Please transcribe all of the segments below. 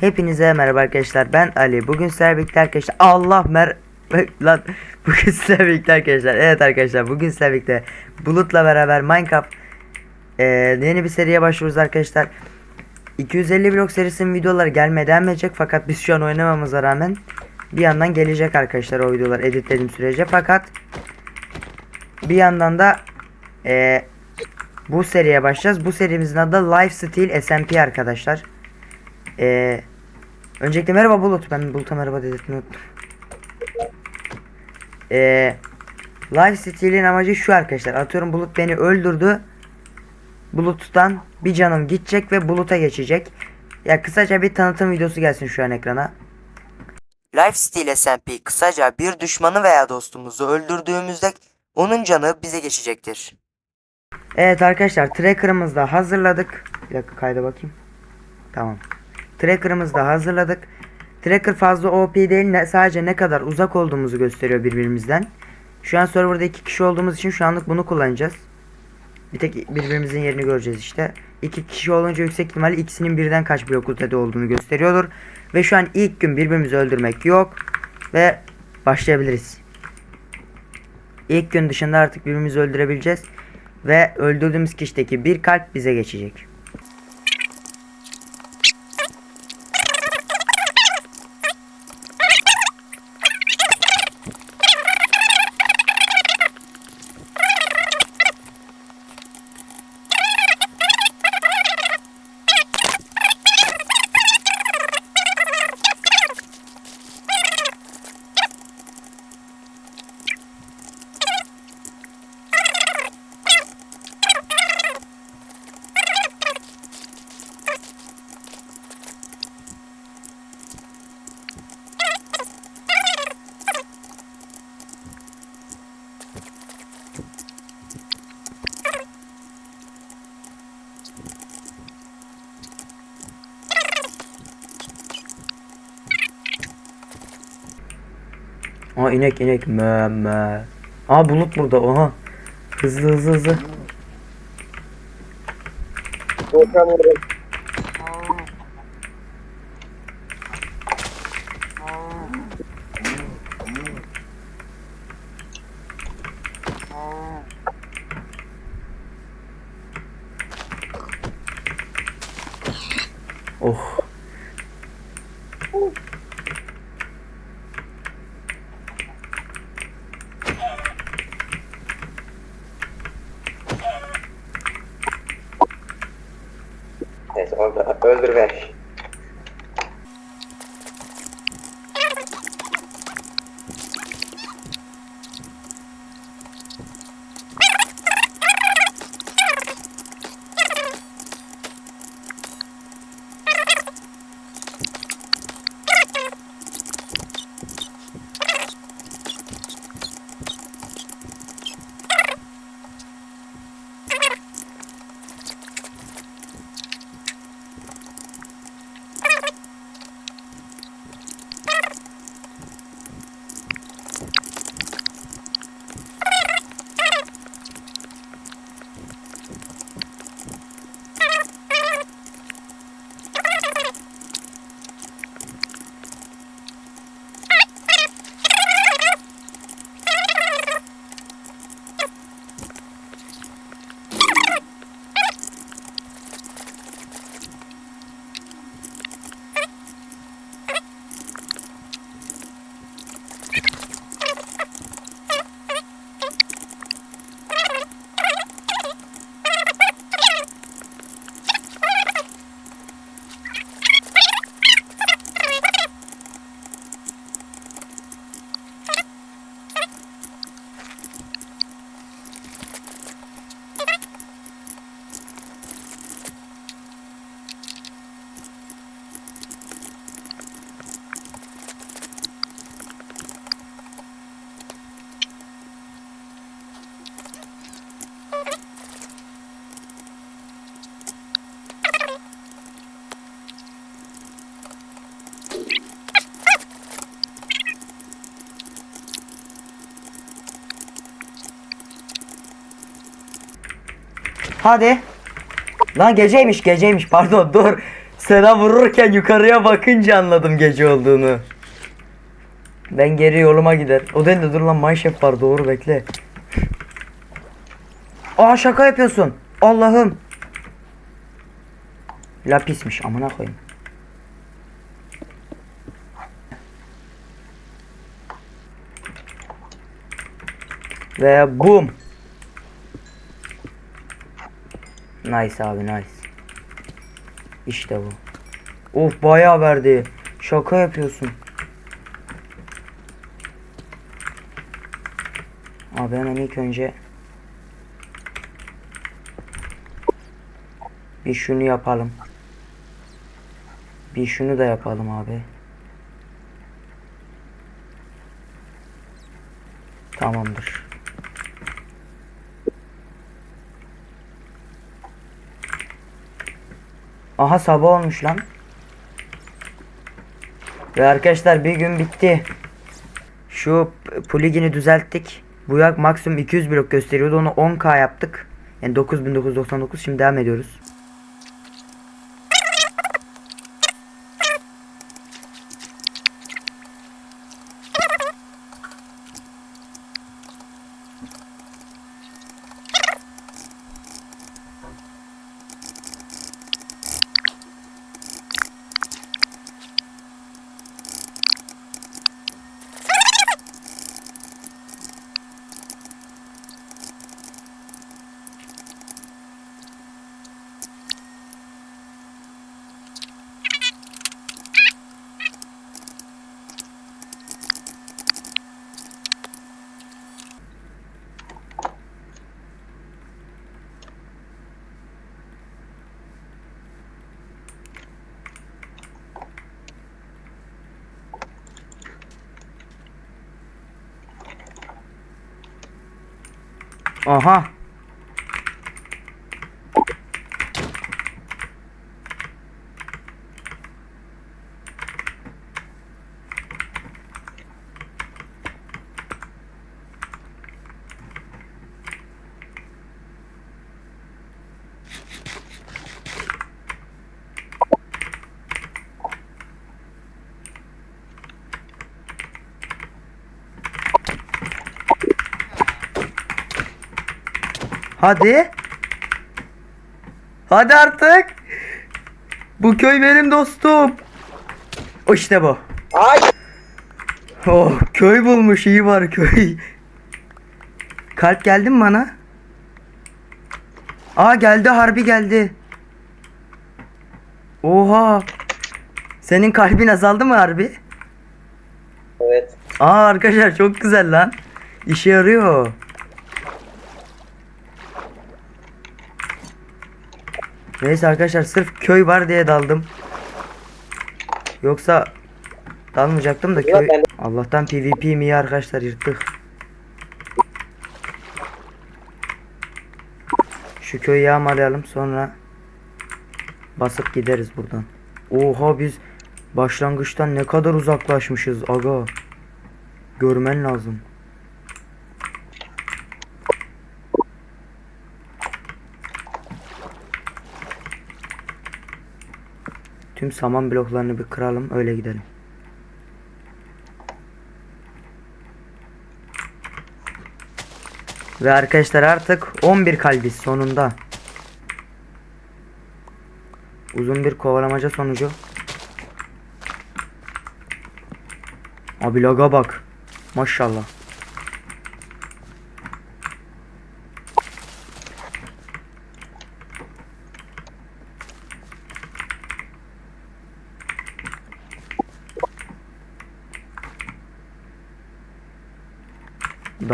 Hepinize merhaba arkadaşlar. Ben Ali. Bugün sizlerle birlikte arkadaşlar Allah mer lan bugün sizlerle birlikte arkadaşlar. Evet arkadaşlar bugün sizlerle birlikte Bulut'la beraber Minecraft eee, yeni bir seriye başlıyoruz arkadaşlar. 250 blok serisinin videoları gelmeye devam fakat biz şu an oynamamıza rağmen bir yandan gelecek arkadaşlar o videolar editlediğim sürece. Fakat bir yandan da eee, bu seriye başlayacağız. Bu serimizin adı Lifesteal SMP arkadaşlar ee, öncelikle merhaba Bulut. Ben Bulut'a merhaba dedirtmeyi unuttum. Ee, live steal'in amacı şu arkadaşlar. Atıyorum Bulut beni öldürdü. Bulut'tan bir canım gidecek ve Bulut'a geçecek. Ya kısaca bir tanıtım videosu gelsin şu an ekrana. Lifesteal SMP kısaca bir düşmanı veya dostumuzu öldürdüğümüzde onun canı bize geçecektir. Evet arkadaşlar tracker'ımızı da hazırladık. Bir dakika kayda bakayım. Tamam. Tracker'ımızı da hazırladık. Tracker fazla OP değil sadece ne kadar uzak olduğumuzu gösteriyor birbirimizden. Şu an serverda iki kişi olduğumuz için şu anlık bunu kullanacağız. Bir tek birbirimizin yerini göreceğiz işte. İki kişi olunca yüksek ihtimalle ikisinin birden kaç blok ötede olduğunu gösteriyordur. Ve şu an ilk gün birbirimizi öldürmek yok. Ve başlayabiliriz. İlk gün dışında artık birbirimizi öldürebileceğiz. Ve öldürdüğümüz kişideki bir kalp bize geçecek. İnek inek mö mö. Aa bulut burada oha. Hızlı hızlı hızlı. Dokunamıyorum. Hadi. Lan geceymiş geceymiş pardon dur. Sana vururken yukarıya bakınca anladım gece olduğunu. Ben geri yoluma gider. O değil de dur lan Minecraft var doğru bekle. Aa şaka yapıyorsun. Allah'ım. Lapismiş amına koyayım. Ve boom. Nice abi nice. İşte bu. Of bayağı verdi. Şaka yapıyorsun. Abi hemen ilk önce bir şunu yapalım. Bir şunu da yapalım abi. Tamamdır. Aha sabah olmuş lan. Ve arkadaşlar bir gün bitti. Şu plugin'i düzelttik. Bu yak maksimum 200 blok gösteriyordu. Onu 10k yaptık. Yani 9999 şimdi devam ediyoruz. Aha. Hadi. Hadi artık. Bu köy benim dostum. O işte bu. Ay. Oh köy bulmuş iyi var köy. Kalp geldi mi bana? Aa geldi harbi geldi. Oha. Senin kalbin azaldı mı harbi? Evet. Aa arkadaşlar çok güzel lan. İşe yarıyor. Neyse arkadaşlar sırf köy var diye daldım. Yoksa dalmayacaktım da köy. Allah'tan PvP mi arkadaşlar yırttık. Şu köyü yağmalayalım sonra basıp gideriz buradan. Oha biz başlangıçtan ne kadar uzaklaşmışız aga. Görmen lazım. Tüm saman bloklarını bir kıralım öyle gidelim. Ve arkadaşlar artık 11 kalbiz sonunda. Uzun bir kovalamaca sonucu. Abi laga bak. Maşallah.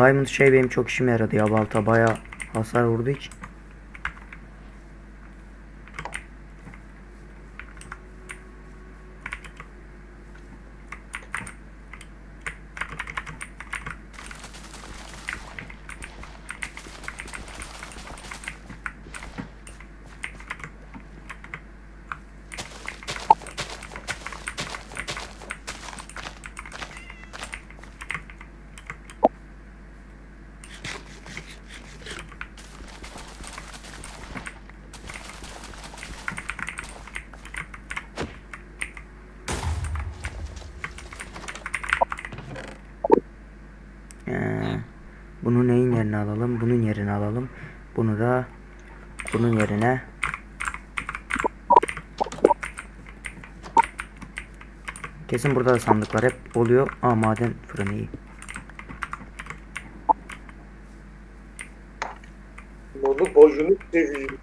Diamond şey benim çok işime yaradı ya balta baya hasar vurdu hiç. Bunu neyin yerine alalım? Bunun yerine alalım. Bunu da bunun yerine. Kesin burada da sandıklar hep oluyor. Aa maden fırını iyi. Bunu boşunu seveyim.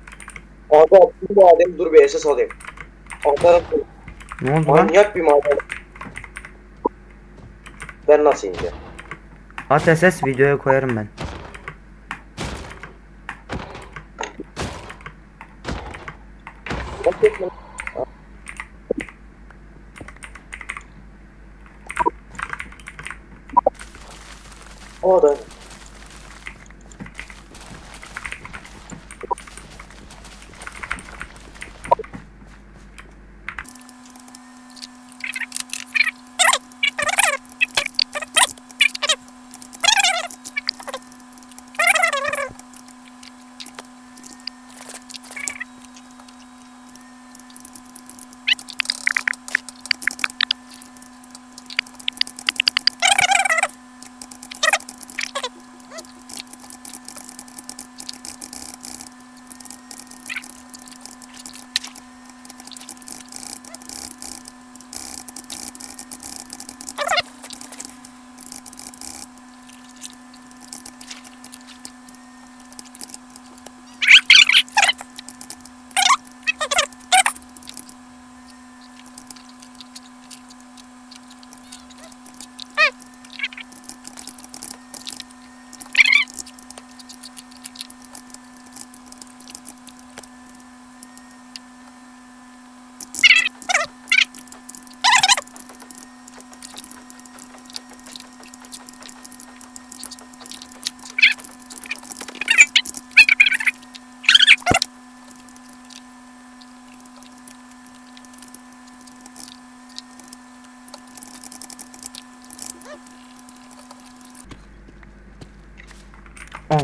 Adam bu madem dur bir SS alayım. Adam Ne oldu lan? manyak bir maden. Ben nasıl ineceğim? At SS videoya koyarım ben. Bak etme. Adam.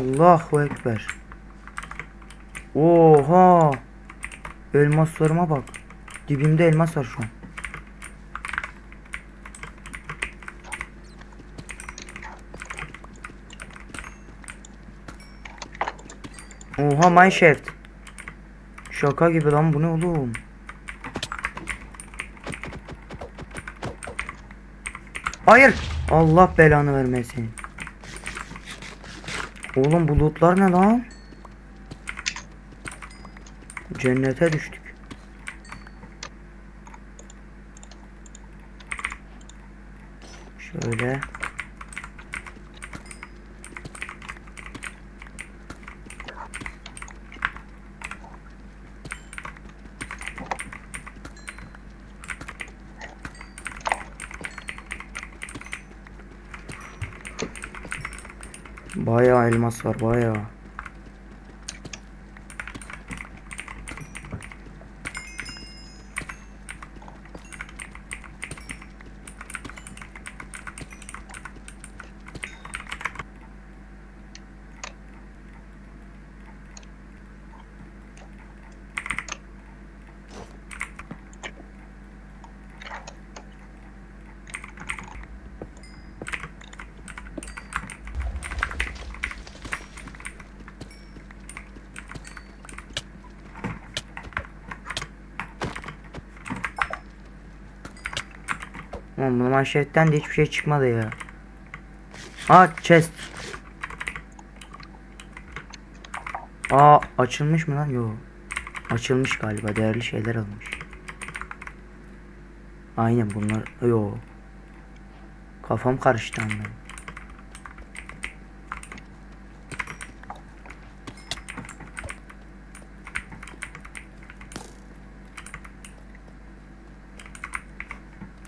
Allahu Ekber. Oha. Elmaslarıma bak. Dibimde elmas var şu an. Oha mineshaft. Şaka gibi lan bu ne oğlum? Hayır. Allah belanı vermesin. Oğlum bu lootlar ne lan? Cennete düştük. Bayağı elmas var bayağı. Oğlum bu manşetten de hiçbir şey çıkmadı ya. Aa chest. Aa açılmış mı lan? Yo. Açılmış galiba. Değerli şeyler almış. Aynen bunlar. Yo. Kafam karıştı anladım.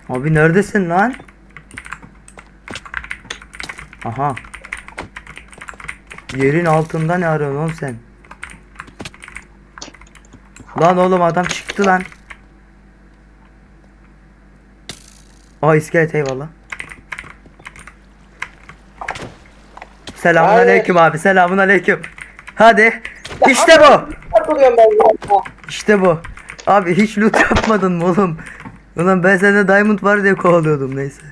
Abi neredesin lan? Aha. Yerin altında ne arıyorsun oğlum sen? Lan oğlum adam çıktı lan. Aa iskelet eyvallah. Selamun Hayır. aleyküm abi selamun aleyküm. Hadi. İşte bu. İşte bu. Abi hiç loot yapmadın mı oğlum? Ulan ben sende diamond var diye kovalıyordum neyse.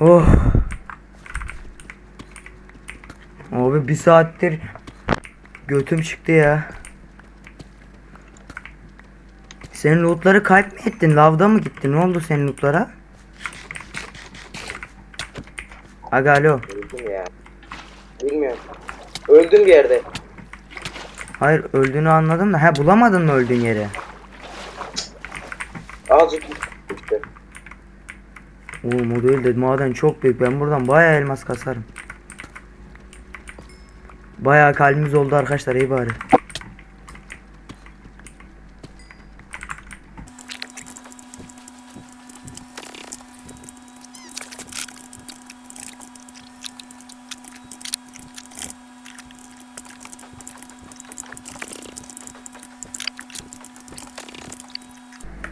Oh. Abi bir saattir götüm çıktı ya. Senin lootları kayıp mı ettin? Lavda mı gitti? Ne oldu senin lootlara? Aga alo. Öldüm ya. Bilmiyorum. Öldüm bir yerde. Hayır öldüğünü anladım da. Ha bulamadın mı öldüğün yeri? Azıcık işte. Oğlum o değil de maden çok büyük. Ben buradan bayağı elmas kasarım. Bayağı kalbimiz oldu arkadaşlar iyi bari.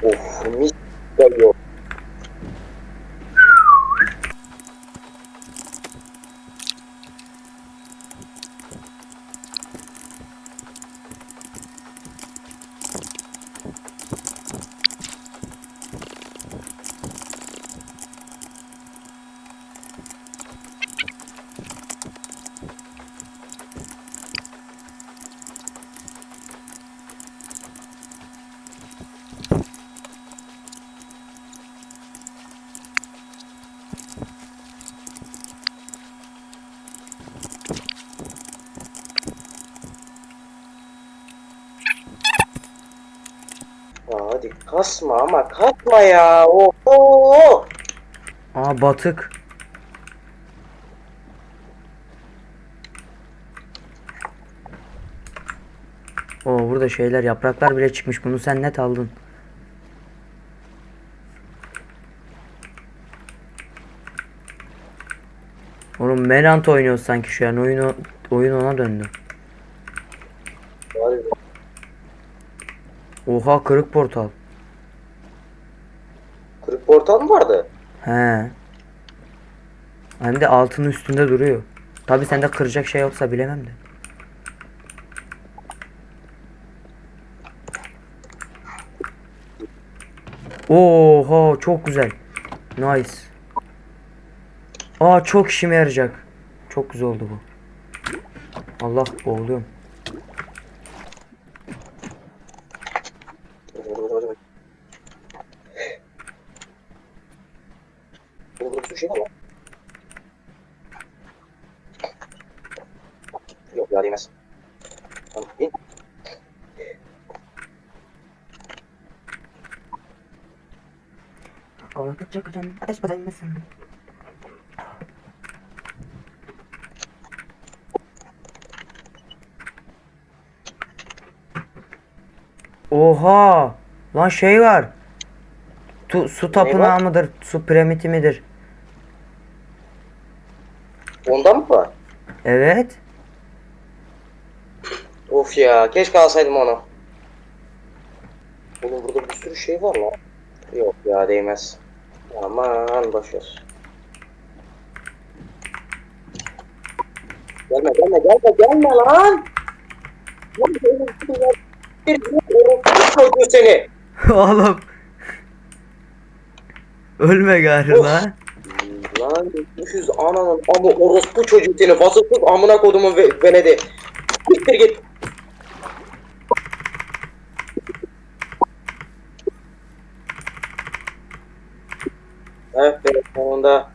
Of mis geliyor. Ya hadi kasma ama kasma ya. Oho. Aa batık. Oo burada şeyler yapraklar bile çıkmış. Bunu sen net aldın. Oğlum Menant oynuyoruz sanki şu an. Oyun, oyun ona döndü. Oha kırık portal. Portal vardı? He. Hem de altının üstünde duruyor. Tabi sende kıracak şey yoksa bilemem de. Oha çok güzel. Nice. Aa çok işime yarayacak. Çok güzel oldu bu. Allah boğuluyorum. Burada bir şey var mı? Yok ya değmez. Tamam, in. Korkutça kucağın ateş badaymasın. Oha! Lan şey var. Tu, su tapınağı mıdır? Su piramidi midir? Ondan mı var? Evet. Of ya keşke alsaydım onu. Oğlum burada bir sürü şey var lan. Yok ya değmez. Aman boşver. Gelme gelme gelme gelme lan. Bir çocuğu seni. Oğlum. Ölme gari lan. Lan düşüz ananın ama orospu çocuğu seni vasıfsız amına kodumun ve venedi. Siktir git. Evet sonunda.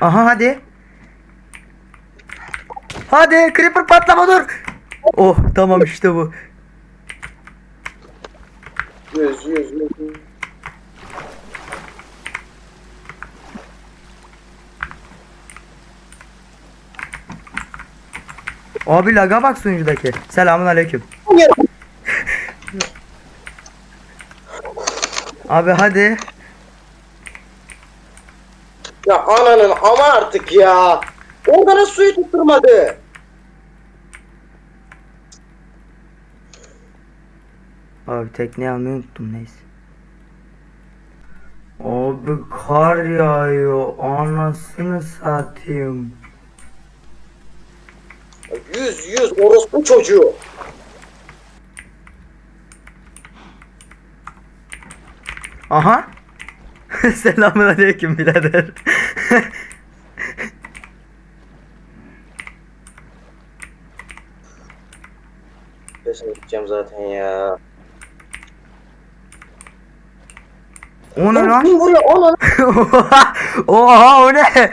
Aha hadi. Hadi creeper patlama dur. Oh tamam işte bu. Yüz yüz yüz. yüz. Abi laga bak sunucudaki. Selamun aleyküm. Abi hadi. Ya ananın ama artık ya. Orada nasıl suyu tutturmadı? Abi tekneyi almayı unuttum neyse. Abi kar yağıyor. Anasını satayım. Yüz orospu çocuğu. Aha. Selamun aleyküm birader. Kesin gideceğim zaten ya. o ne lan? Kim vuruyor? Ana. Oha! Oha o ne?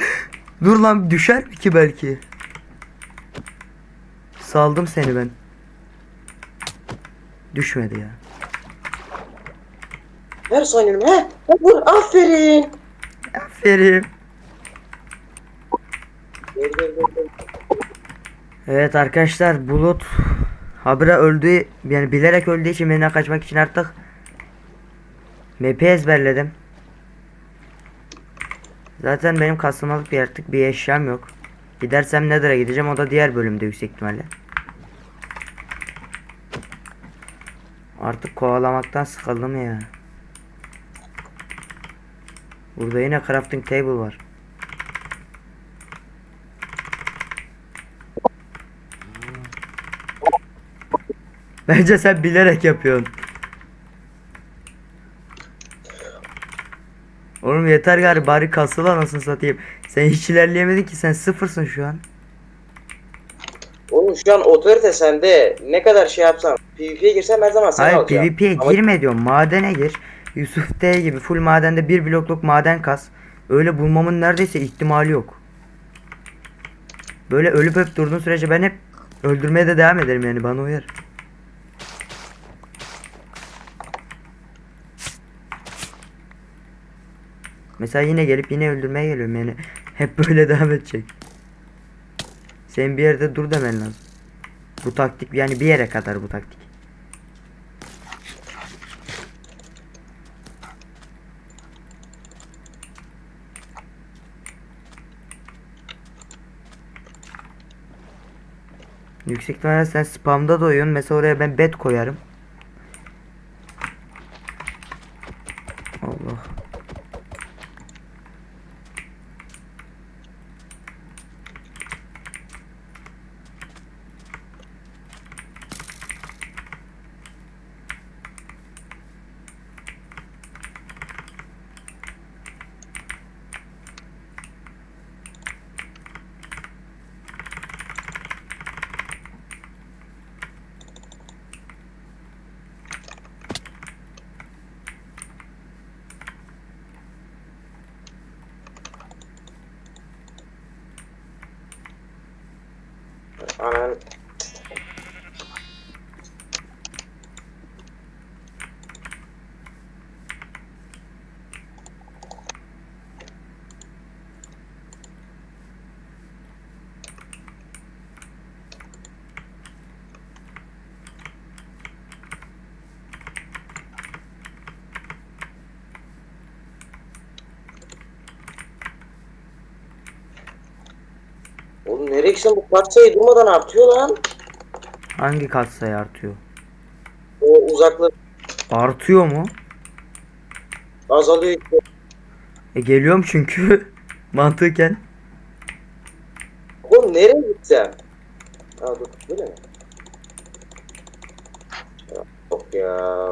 Dur lan düşer mi ki belki? Saldım seni ben. Düşmedi ya. Ver saniyemi he. Vur aferin. Aferin. Evet arkadaşlar Bulut habire öldü yani bilerek öldüğü için benden kaçmak için artık map'i ezberledim. Zaten benim kasılmalık bir artık bir eşyam yok. Gidersem Nether'a gideceğim o da diğer bölümde yüksek ihtimalle. Artık kovalamaktan sıkıldım ya. Burada yine crafting table var. Bence sen bilerek yapıyorsun. Oğlum yeter gari bari kasıl anasını satayım. Sen hiç ilerleyemedin ki sen sıfırsın şu an. Oğlum şu an otorite sende. Ne kadar şey yapsam. PvP'ye girsem her zaman seni Hayır alacağım. PvP'ye Ama girme diyorum madene gir. Yusuf D gibi full madende bir blokluk maden kas. Öyle bulmamın neredeyse ihtimali yok. Böyle ölüp hep durduğun sürece ben hep öldürmeye de devam ederim yani bana uyar. Mesela yine gelip yine öldürmeye geliyorum yani hep böyle devam edecek. Senin bir yerde dur demen lazım. Bu taktik yani bir yere kadar bu taktik. Yüksek ihtimalle sen spamda doyuyorsun. Mesela oraya ben bet koyarım. Allah. Anan. Oğlum nereye gitsen bu kaç sayı durmadan artıyor lan. Hangi katsayı artıyor? O uzaklık Artıyor mu? azalıyor işte. E geliyorum çünkü mantıken. Oğlum nereye gitsem? Ha dur böyle mi? Ya, Yok ya.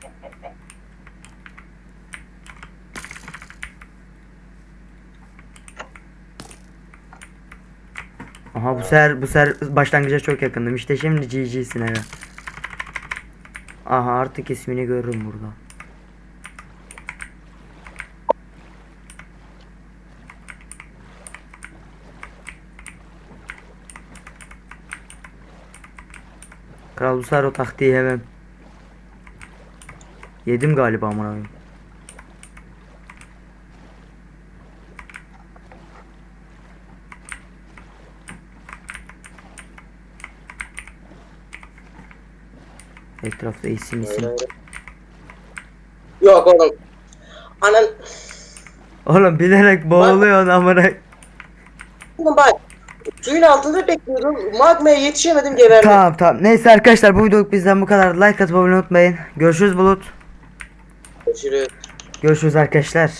Aha bu sefer başlangıca çok yakındım. İşte şimdi GG'sin evet. Aha artık ismini görürüm burada. Kral bu sefer o taktiği yemem. Yedim galiba amına koyayım. Etrafta isim isim. Yok oğlum. Anan. Oğlum bilerek boğuluyorsun amına. Oğlum bak. Suyun altında bekliyorum. Magmaya yetişemedim geberdim. Tamam tamam. Neyse arkadaşlar bu videoluk bizden bu kadar. Like olmayı unutmayın. Görüşürüz Bulut. Görüşürüz. Görüşürüz arkadaşlar.